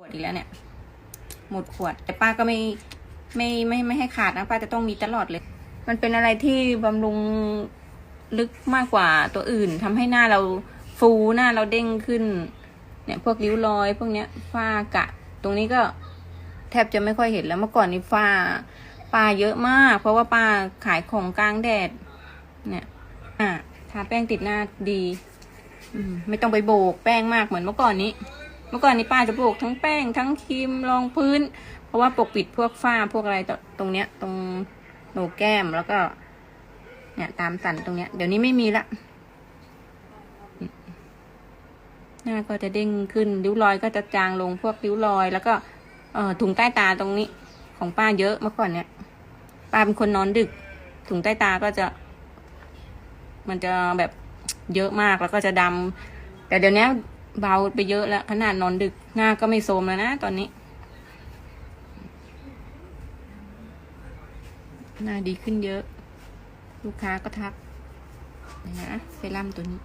ขวดอีกแล้วเนี่ย หมดขวด แต่ป้าก็ไม่ไม่ไม่ไม่ให้ขาดนะป้าจะต้องมีตลอดเลย มันเป็นอะไรที่บำรุงลึกมากกว่าตัวอื่นทำให้หน้าเราฟูหน้าเราเด้งขึ้น เนี่ยพวกริ้วรอย พวกเนี้ยฝ้ากะ ตรงนี้ก็แทบจะไม่ค่อยเห็นแล้วเมื่อก่อนนี่ฝ้าป้าเยอะมาก เพราะว่าป้าขายของกลางแดด เนี่ย อะทาแป้งติดหน้าดีอืไม่ต้องไปโบกแป้งมากเหมือนเมื่อก่อนนี้ เมื่อก่อนนี้ป้าจะโบกทั้งแป้งทั้งครีมรองพื้น เพราะว่าปกปิดพวกฝ้าพวกอะไรตตรงเนี้ย ตรงโหนกแก้มแล้วก็ เนี่ยตามสันตรงเนี้ย เดี๋ยวนี้ไม่มีละหน้าก็จะเด้งขึ้นริ้วรอยก็จะจางลงพวกริ้วรอย แล้วก็เออถุงใต้ตาตรงนี้ ของป้าเยอะเมื่อก่อนเนี่ยป้าเป็นคนนอนดึก ถุงใต้ตาก็จะ มันจะแบบเยอะมากแล้วก็จะดำแต่เดี๋ยวนี้ เบาไปเยอะแล้ว ขนาดนอนดึกหน้าก็ไม่โทรมแล้วนะตอนนี้ หน้าดีขึ้นเยอะ ลูกค้าก็ทักนะเซรั่มตัวนี้